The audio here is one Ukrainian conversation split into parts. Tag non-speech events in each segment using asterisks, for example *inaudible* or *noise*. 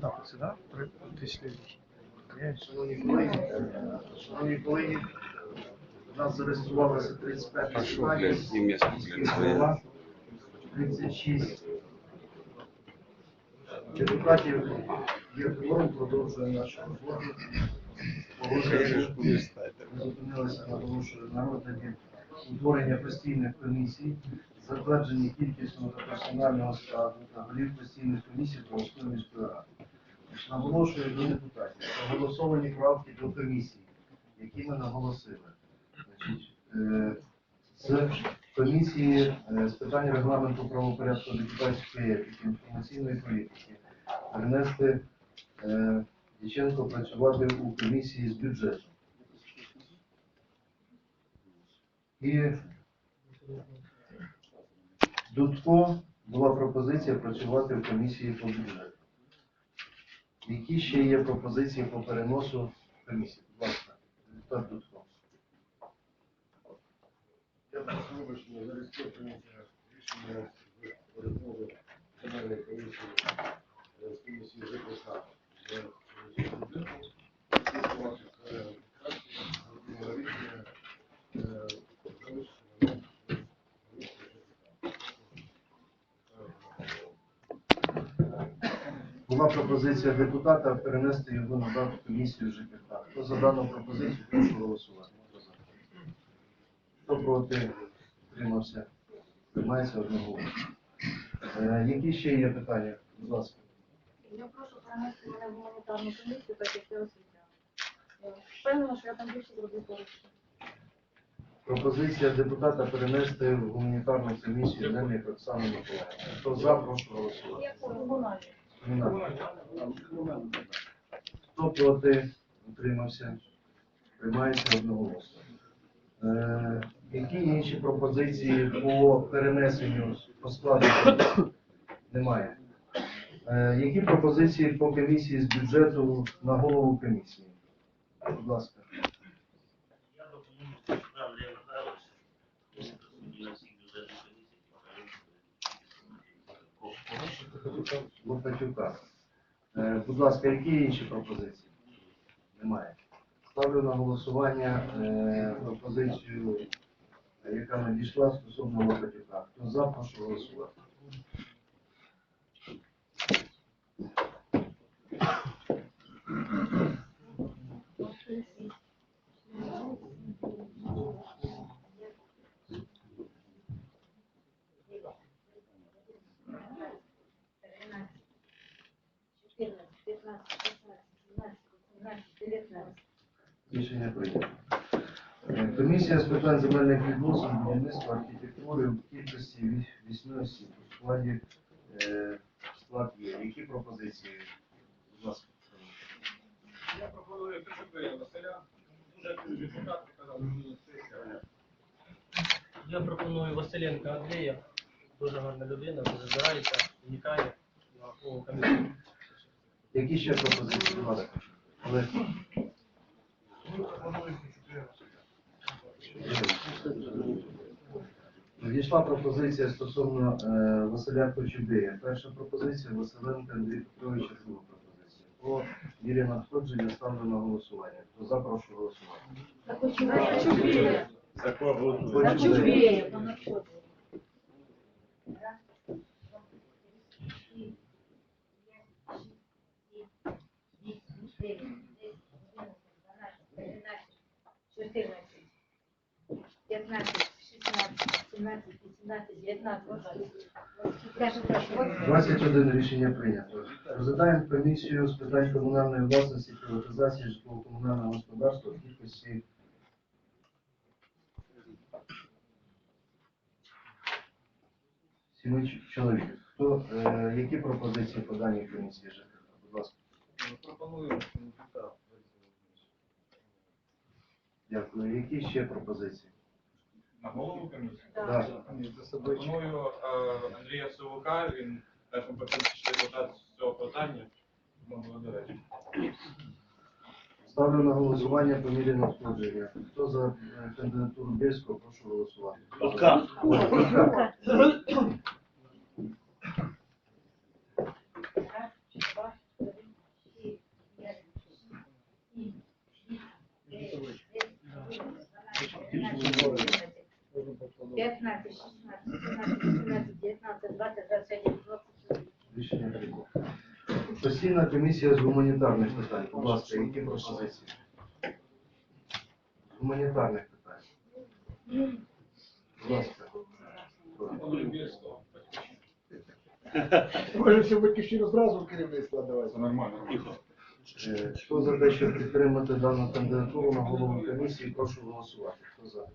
Да, сюда, ты следующий. Я Шановні колеги, шановні колеги, у нас зареєструвалося 35 А що, блядь, і місто, блядь, міських 36 депутатів є кворум, продовжує нашу роботу. Погоджуємо. Ми зупинилися, на розгляді утворення постійних комісій, затвердження кількісного та персонального складу та голів постійних комісій Православної міської ради. Наголошую до депутатів. Проголосовані правки до комісій, які ми наголосили. Значить, е, з комісії е, з питань регламенту правопорядку депутатської етики, інформаційної політики перенести е, Дяченко працювати у комісії з бюджету. І Дудко була пропозиція працювати в комісії по бюджету. Які ще є пропозиції по переносу комісії? Будь ласка, депутат Дудко. Я прошу вибачення за рішення з передмови комісії е, з комісії ЖКХ з комісії бюджету. Всіх ваших е, фракцій зробили рішення е, залишити мене в комісії Була пропозиція депутата перенести його на дану комісію ЖКХ. Хто за дану пропозицію, прошу голосувати. Хто за? Хто проти, утримався, приймається одного. Е, які ще є питання? Будь ласка. Я прошу перенести мене в гуманітарну комісію, так як я освітяна. Я впевнена, що я там більше зроблю. Пропозиція депутата перенести в гуманітарну комісію Дем'як Оксану Миколаївну. Хто за, прошу голосувати. Хто проти, утримався, приймається одноголосно. Е, які інші пропозиції по перенесенню по складу? Немає. Е, які пропозиції по комісії з бюджету на голову комісії? Будь ласка. Я пропоную справді Андрія Михайловича, він присутній на всіх бюджетних комісіях. Лопатюка. Е, Будь ласка, які інші пропозиції? Немає. Ставлю на голосування е, пропозицію, яка надійшла стосовно Лопатюка. Хто за, прошу голосувати. Рішення прийнято. Е, Комісія з питань земельних відносин, будівництва, архітектури в кількості віс- осіб. У складі е, склад є. Які пропозиції? Будь ласка. Я пропоную Кочубея Василя. Дуже активний депутат, казав, що сесія. Я пропоную Василенка Андрія. Дуже гарна людина, дуже збирається, вникає на голову комісію. Які ще пропозиції? Будь ласка. Надійшла пропозиція стосовно е, Василя Кочубея. Перша пропозиція Василенка Андрій Петровича, друга пропозиція. По мірі надходження ставлю на голосування. Хто за, прошу голосувати. Такого голосування. Кочубея. Thank you. 15, 16, 17, 18, 19, 20. 21 рішення прийнято. Розглядаємо комісію з питань комунальної власності, приватизації житлово-комунального господарства в кількості сіми чоловік. Хто, е, які пропозиції по даній комісії ЖКХ? Будь ласка. Пропоную депутату. Дякую. Які ще пропозиції? На голову комісії. Да. Пропоную е, Андрія Совука, він теж компетентний депутат з цього питання. Ставлю на голосування по мірі надходження. Хто за е, кандидатуру Бєльського, прошу голосувати. Дудка. 15, 16, 17, 19, 20, 21, 22. Рішення прийнято. Постійна комісія з гуманітарних питань. Будь ласка, які пропозиції? З Гуманітарних питань. Будь ласка. Може, все батьківщину зразу в керівництво давати. Нормально. Хто за те, щоб підтримати дану кандидатуру на голову комісії, прошу голосувати. Хто за?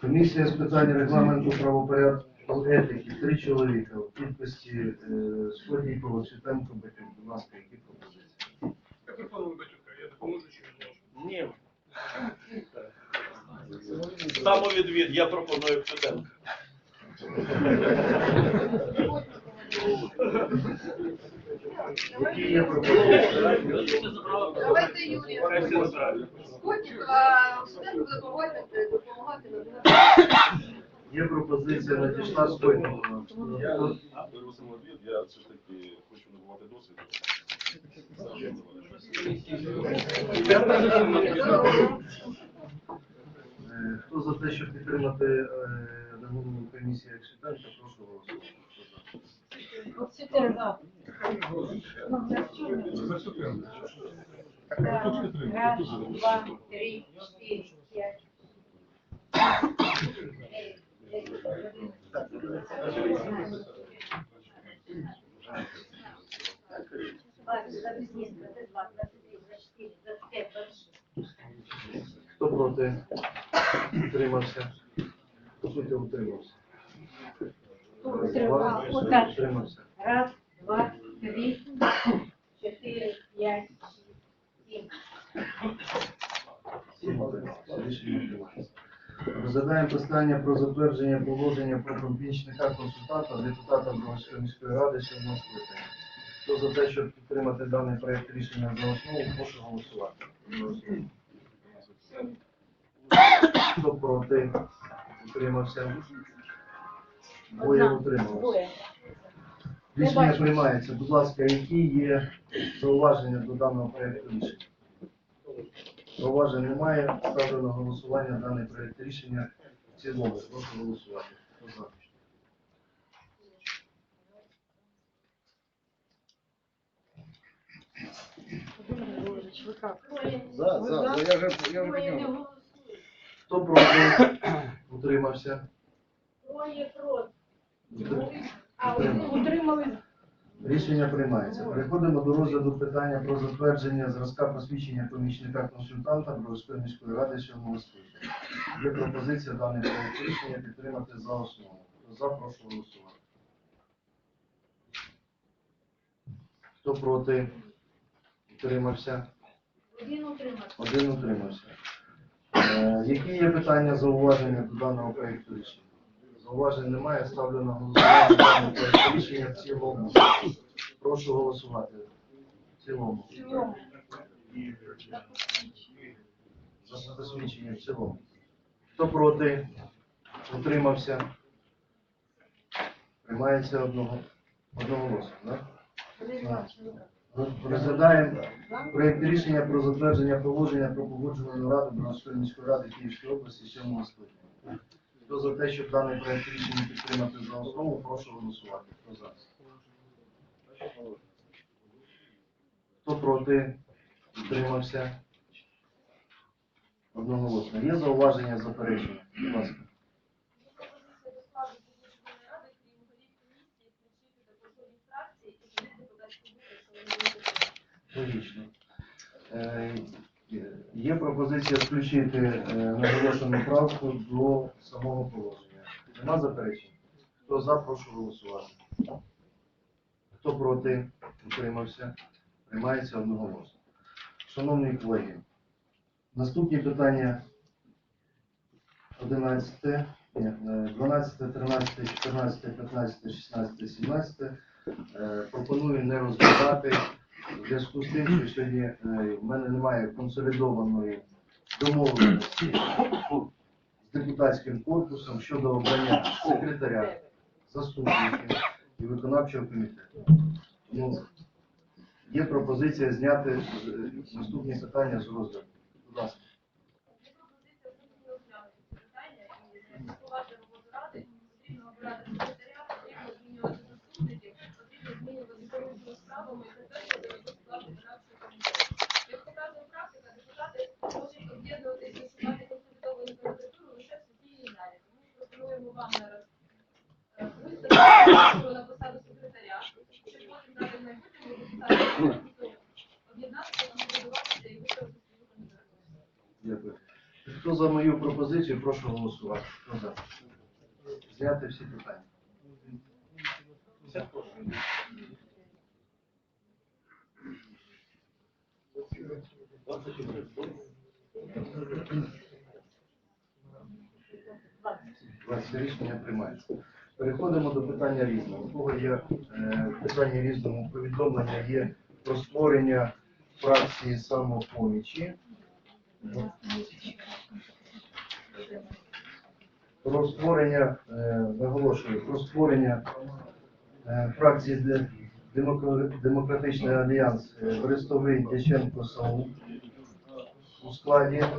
Комісія з питань регламенту правопорядку етики. Три чоловіка. У підписі е, Сходнікова, Світенко, Батюк. Будь ласка, які пропозиції? Я пропоную батюка, я допоможу чи не Ні. Самовідвід, я пропоную пропозиції? Давайте правильно. Потім, студент буде допомагати, допомагати Є пропозиція надійшла Сходнікова. Я самовід, я все ж таки хочу набувати досвіду. Хто за те, щоб підтримати е, на голову комісії як прошу голосувати. Раз, два, три, чотири, п'ять. Хто проти? Утримався. По суті, утримався. Утримав. Отак. Утримався. Раз, два, три, чотири, п'ять, сім. Сім утримався. Рішення приймається. Розглядаємо питання про затвердження положення про помічника консультанта депутата Броварської міської ради сьомого скликання. Хто за те, щоб підтримати даний проект рішення за основу, прошу голосувати. Проти? Утримався. Двоє утрималося. Двоє. Рішення приймається. Будь ласка, які є зауваження до даного проекту рішення? Зауважень немає. Ставлю на голосування даний проект рішення в цілому. Прошу голосувати. Хто за? За, за, за, я вже, я вже підняв. Хто проти? *coughs* Утримався. Троє проти. Утримався. Рішення приймається. Переходимо до розгляду питання про затвердження зразка посвідчення помічника консультанта Бровської міської ради сьомого скликання. Є пропозиція даний проект рішення підтримати за основу. За, прошу голосувати. Хто проти? Утримався. Один утримався. Один утримався. Е, Які є питання зауваження до даного проекту рішення? Зауважень немає. Ставлю на голосування даний проект рішення в цілому. Прошу голосувати. В цілому. За посвідчення в цілому. Хто проти? Утримався. Приймається одного. Одноголосно, так? Розглядаємо проєкт рішення про затвердження положення про погоджувальну раду Бронської міської ради Київської області сьомого скликання. Хто за те, щоб даний проєкт рішення підтримати за основу, прошу голосувати. Хто за? Хто проти? Утримався? Одноголосно. Є зауваження заперечення? Будь ласка. Логічно. Е, Є пропозиція включити е, наголошену правку до самого положення. Нема заперечень? Хто за, прошу голосувати. Хто проти, утримався, приймається одноголосно. Шановні колеги, наступні питання 11, е, 12, 13, 14, 15, 16, 17 е, пропоную не розглядати в зв'язку з тим, що сьогодні е, в мене немає консолідованої домовленості з депутатським корпусом щодо обрання секретаря, заступників і виконавчого комітету. Тому є пропозиція зняти е, наступні питання з розгляду. Будь ласка. Є пропозиція розглянути це питання і слідкувати роботу ради, потрібно обирати секретаря, потрібно змінювати заступників, потрібно змінювати керуючими справами і затверджувати роботу склад виконавчого комітету. Як показує практика, депутати можуть об'єднуватися і шукати консолідовану кандидатуру лише в сесійній залі. Тому ми пропонуємо вам зараз е, виставити на посаду секретаря, щоб потім дати в майбутньому депутати об'єднатися, консолідуватися і виставити свою кандидатуру. Дякую. Хто за мою пропозицію, прошу голосувати. Хто за? Зняти всі питання. Двадцять рішення приймається. Переходимо до питання різного. У кого є е, питання різному повідомлення є про створення фракції самопомічі. Про створення, е, наголошую, про створення е, фракції Демократичний альянс Берестовий Дяченко САУ у складі е,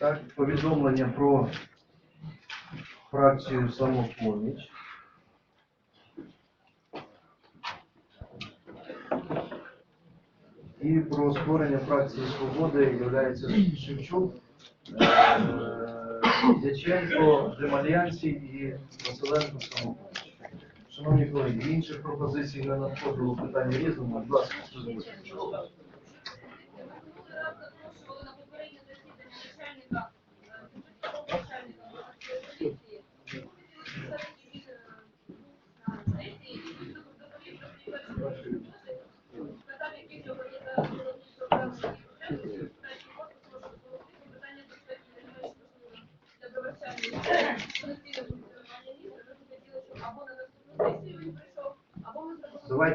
так, повідомлення про фракцію самопоміч. І про створення фракції Свободи є Шевчук, е, Дяченко, Демальянці і Василенко самопоміч. Шановні колеги, інших пропозицій не надходило питання різному. Будь ласка, Сузан.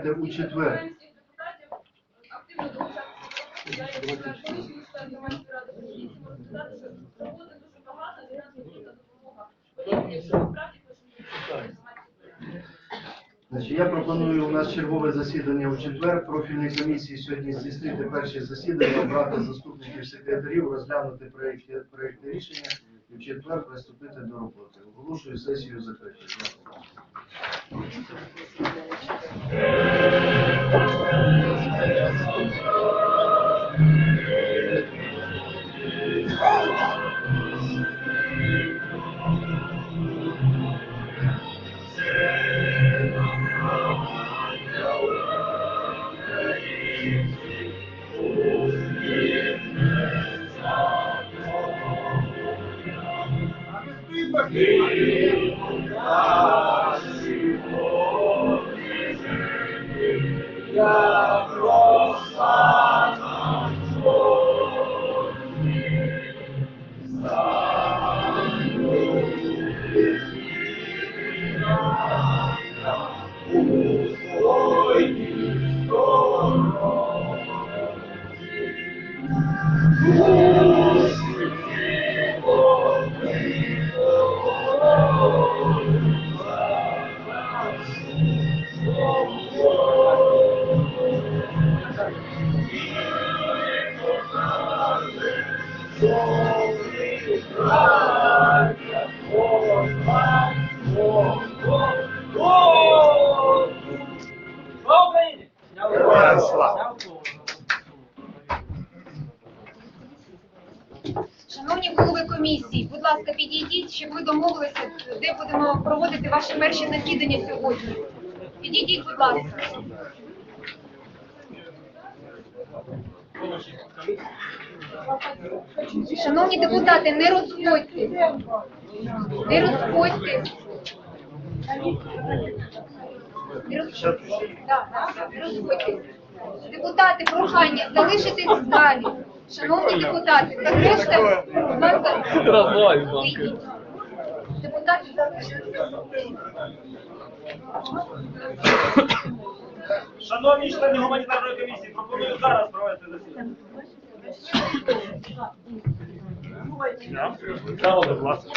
Зробити громадську раду. Значить, я пропоную у нас чергове засідання у четвер. Профільні комісії сьогодні здійснити перші засідання, обрати заступників секретарів, розглянути проєкти, проєкти рішення і в четвер приступити до роботи. Оголошую сесію закритою. Дякую. Шановні ваші перші засідання сьогодні. Підійдіть, будь ласка. Шановні депутати, не розходьтесь. Не розходьтесь. Не розходьтесь. Да, да, не розходьтесь. Депутати, прохання, залишитись в залі. Шановні депутати, так решта, будь ласка, вийдіть. Депутати залишитись. Шановні члени гуманітарної комісії, пропоную зараз провести засідання. Сало, будь ласка.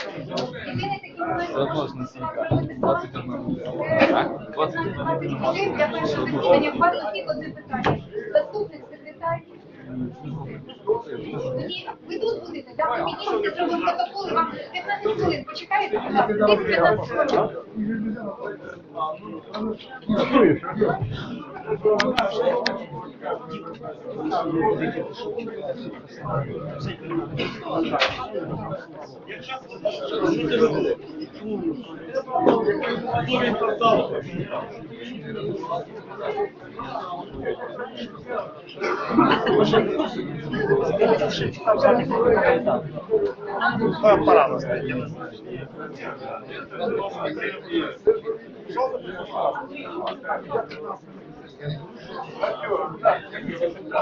Що можна робити 20 хвилин для першого засідання. У вас тільки одне питання. Заступник секретар. Ви тут будете, да? Ми піднімемося, зробимо протокол, вам 15 хвилин. Почекаєте, будь ласка, 15 хвилин. Пора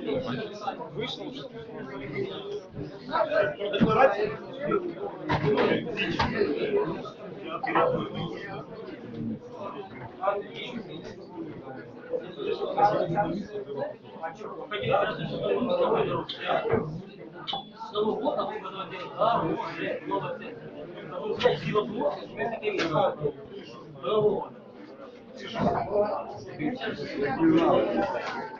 Вийшло про декларацію. С Нового года вы подавали хорошие новые цены. Сила плохо, мы с этим не Нового года.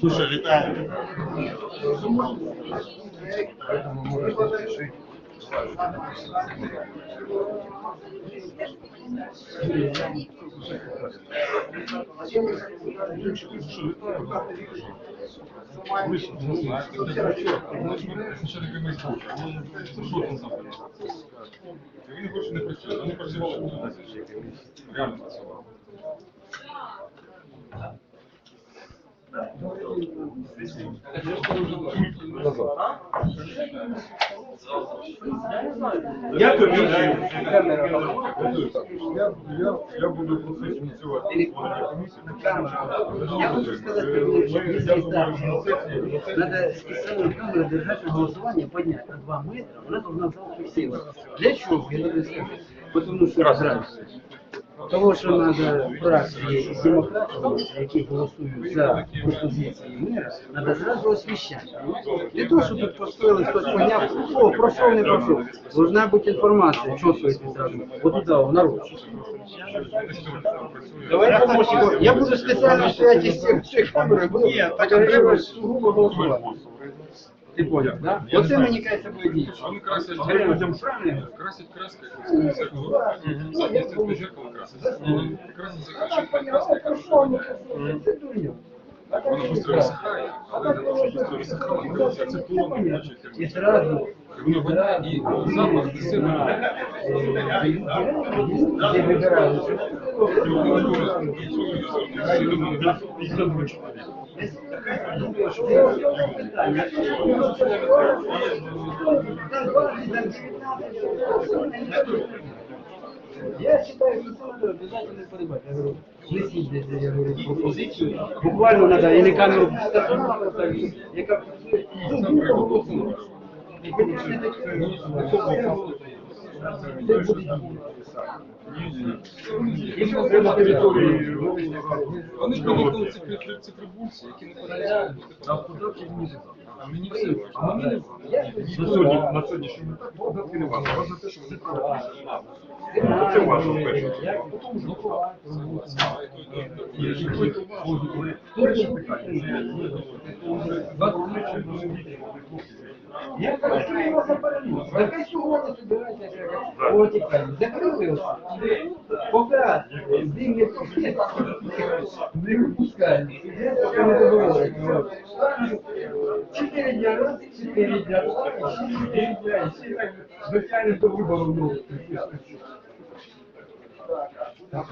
Слушай, вітаю. Поэтому можно решить. Він хоче не працює, вони працювали. Реально працювали. Я комісію. Я, я, я буду просити ініціювати. Я хочу сказать, думаю, що надо специальную камеру держать на голосование, поднять на 2 метра, она должна зал. Для чего? Я тебе скажу. Потому что раз, того, що треба фракції і демократів, які голосують за пропозиції мира, треба зразу освіщати. Для того, щоб тут постояли, хтось поняв, о, пройшов, не пройшов. Должна бути інформація, що стоїть зразу. От туди, в народ. Я буду спеціально стояти з камерою, буду Ні, сугубо голосувати. Ти понял, да? Оце мені кажеться буде діє. Вони красять Галина, людям правильно? красять краской. Соответственно, зеркало Це дурня. Воно швидко висихає, але не дуже швидко висихало, воно це полоно, значить, І зразу воно воняє, і запах несе на де вибирають. Я считаю, что надо обязательно поднимать. Я говорю, несіть десь, я говорю, пропозицію. Буквально надо, или камеру поставити, так, яка голосує. На території Вони приїхали ці прибульці, які не подивляють. А куди це А мені все. А мені. На сьогоднішньому етапі податки не важливо. Важливо те, що вони правильно. Це важливо в першу чергу. А потім вже Перше питання. Я кажу, вас заперечуєте. Яке сьогодні збираєте? Потікаємо. Закрили ось. Поки професії не поки не договорять. Чотири дня раз, чотири дня раз, чотири дня. І так звичайно до вибору ну, Так,